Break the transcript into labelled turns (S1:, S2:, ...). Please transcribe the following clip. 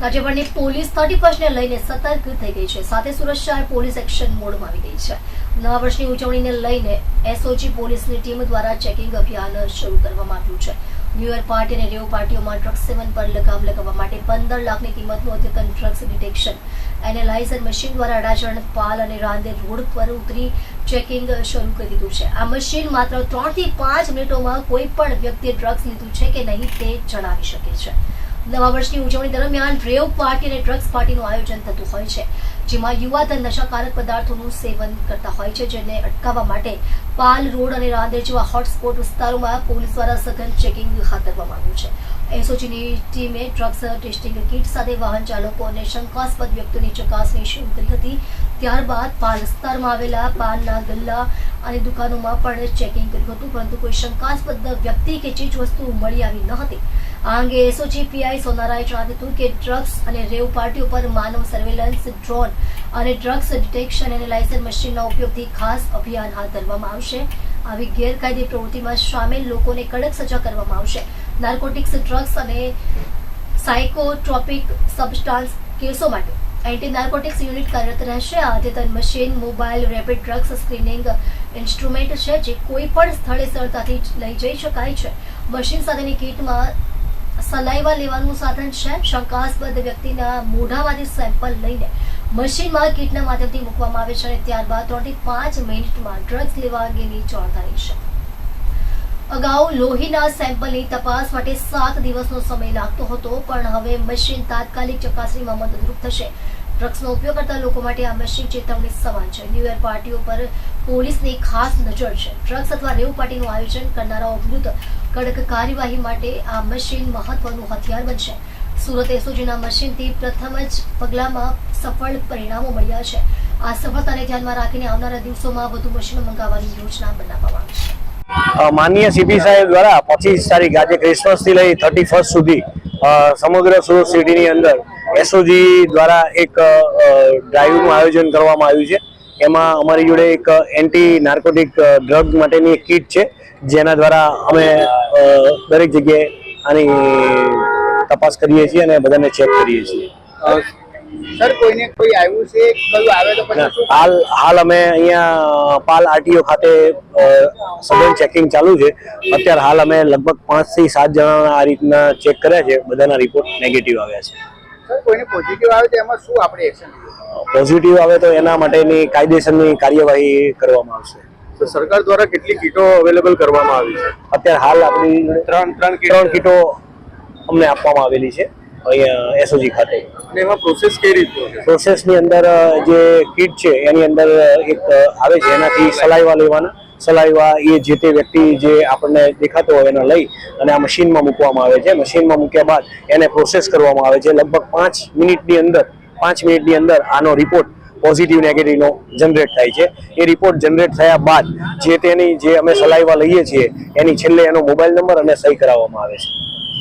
S1: રાજ્યભરની police thirty ફર્સ્ટને લઈને સતર્ક થઈ ગઈ છે. સાથે શહેર પોલીસ એક્શન મોડમાં આવી ગઈ છે. નવા વર્ષની ઉજવણીને લઈને એસઓજી પોલીસની ટીમ દ્વારા ચેકિંગ અભિયાન શરૂ કરવામાં આવ્યું છે. ન્યૂ યર પાર્ટી અને રેવ પાર્ટીઓમાં ડ્રગ્સ સેવન પર લગામ લગાવવા માટે પંદર લાખની કિંમતનું અદ્યતન ડ્રગ્સ ડિટેક્શન એનાલાઇઝર મશીન દ્વારા અડાજણ, પાલ અને રાંદેર રોડ પર ઉતરી ચેકિંગ શરૂ કરી દીધું છે. આ મશીન માત્ર ત્રણથી પાંચ મિનિટોમાં કોઈ પણ વ્યક્તિએ ડ્રગ્સ લીધું છે કે નહીં તે જણાવી શકે છે. નવા વર્ષની ઉજવણી દરમિયાન રેવ પાર્ટી અને ડ્રગ્સ પાર્ટીનું આયોજન થતું હોય છે. જેમાં યુવાધન નશાકારક પદાર્થોનું સેવન કરતા હોય છે, જેને અટકાવવા માટે પાલ રોડ અને રાંદેર જેવા હોટસ્પોટ વિસ્તારોમાં પોલીસ દ્વારા સઘન ચેકિંગ હાથ ધરવામાં આવ્યું છે. એસઓજીની ટીમે ડ્રગ્સ ટેસ્ટિંગ કીટ સાથે વાહન ચાલકો અને શંકાસ્પદ વ્યક્તિઓની ચકાસણી શરૂ કરી હતી. ત્યારબાદ પાલ વિસ્તારમાં આવેલા પાનના ગલ્લા અને દુકાનોમાં પણ ચેકિંગ કર્યું હતું, પરંતુ કોઈ શંકાસ્પદ વ્યક્તિ કે ચીજ વસ્તુ મળી આવી ન હતી. આ અંગે એસઓજી પીઆઈ સોનારાએ જણાવ્યું હતું કે ડ્રગ્સ અને રેવ પાર્ટી ઉપર માનવ સર્વેલન્સ ડ્રોન અને ડ્રગ્સ ડિટેક્શન એનાલાઇઝર મશીનના ઉપયોગથી ખાસ અભિયાન હાથ ધરવામાં આવશે. આવી ગેરકાયદે પ્રવૃત્તિમાં સામેલ લોકોને કડક સજા કરવામાં આવશે. નાર્કોટિક્સ ડ્રગ્સ અને સાયકોટ્રોપિક સબસ્ટાન્સ કેસો માટે એન્ટી નાર્કોટિક્સ યુનિટ કાર્યરત રહેશે. આ અદ્યતન machine mobile rapid drugs screening instrument છે, જે કોઈ પણ સ્થળે સરળતાથી લઈ જઈ શકાય છે. મશીન સાથેની કીટમાં સલાઈવા લેવાનું સાધન છે. શંકાસ્પદ વ્યક્તિના મોઢામાંથી સેમ્પલ લઈને મશીનમાં કીટના માધ્યમથી મૂકવામાં આવે છે અને ત્યારબાદ ત્રણથી પાંચ મિનિટમાં ડ્રગ્સ લેવા અંગેની જાણકારી છે. અગાઉ લોહીના સેમ્પલની તપાસ માટે સાત દિવસનો સમય લાગતો હતો, પણ હવે મશીન તાત્કાલિક ચકાસણીમાં મદદરૂપ થશે. ડ્રગ્સનો ઉપયોગ કરતા લોકો માટે આ મશીન ચેતવણી સમાન છે. ન્યૂ ઇયર પાર્ટીઓ પર પોલીસની ખાસ નજર છે. ડ્રગ્સ અથવા રેવ પાર્ટીનું આયોજન કરનારાઓ વિરુદ્ધ કડક કાર્યવાહી માટે આ મશીન મહત્વનું હથિયાર બનશે. સુરત એસઓજીના મશીનથી પ્રથમ જ પગલામાં સફળ પરિણામો મળ્યા છે. આ સફળતાને ધ્યાનમાં રાખીને આવનારા દિવસોમાં વધુ મશીનો મંગાવવાની યોજના બનાવવામાં આવી છે.
S2: માનનીય સીપી સાહેબ દ્વારા પચીસ તારીખ, આજે ક્રિસમસથી લઈ થર્ટી ફર્સ્ટ સુધી સમગ્ર સુરત સિટીની અંદર એસઓજી દ્વારા એક ડ્રાઈવનું આયોજન કરવામાં આવ્યું છે. એમાં અમારી જોડે એક એન્ટી નાર્કોટિક ડ્રગ માટેની એક કીટ છે, જેના દ્વારા અમે દરેક જગ્યાએ આની તપાસ કરીએ છીએ અને બધાને ચેક કરીએ છીએ.
S3: સર કોઈને કોઈ આવ્યું છે? કયું આવે તો પછી
S2: હાલ હાલ અમે અહીંયા પાલ આરટીઓ ખાતે સઘન ચેકિંગ ચાલુ છે. અત્યારે હાલ અમે લગભગ પાંચથી સાત જણાના આ રીતના ચેક કર્યા છે. બધાના રિપોર્ટ નેગેટિવ આવ્યા છે.
S3: સર કોઈને પોઝિટિવ આવે તો એમાં શું આપણે એક્શન
S2: પોઝિટિવ આવે તો એના માટેની કાયદેસરની કાર્યવાહી કરવામાં આવશે.
S3: તો સરકાર દ્વારા કેટલી કીટો અવેલેબલ કરવામાં આવી છે?
S2: અત્યારે હાલ આપણી
S3: ત્રણ ત્રણ
S2: ત્રણ કીટો અમને આપવામાં આવેલી છે અહીંયા એસઓજી ખાતે.
S3: અને એમાં પ્રોસેસ કઈ રીતે
S2: પ્રોસેસની અંદર જે કીટ છે એની અંદર એક આવે છે એનાથી સલાઈવા લેવાના. સલાઈવા એ જે તે વ્યક્તિ જે આપણને દેખાતો હોય એને લઈ અને આ મશીનમાં મૂકવામાં આવે છે. મશીનમાં મૂક્યા બાદ એને પ્રોસેસ કરવામાં આવે છે. લગભગ પાંચ મિનિટની અંદર પાંચ મિનિટની અંદર આનો રિપોર્ટ પોઝિટિવ નેગેટિવનો જનરેટ થાય છે. એ રિપોર્ટ જનરેટ થયા બાદ જે તેની જે અમે સલાઈવા લઈએ છીએ એની છેલ્લે એનો મોબાઈલ નંબર અને સહી કરાવવામાં આવે છે.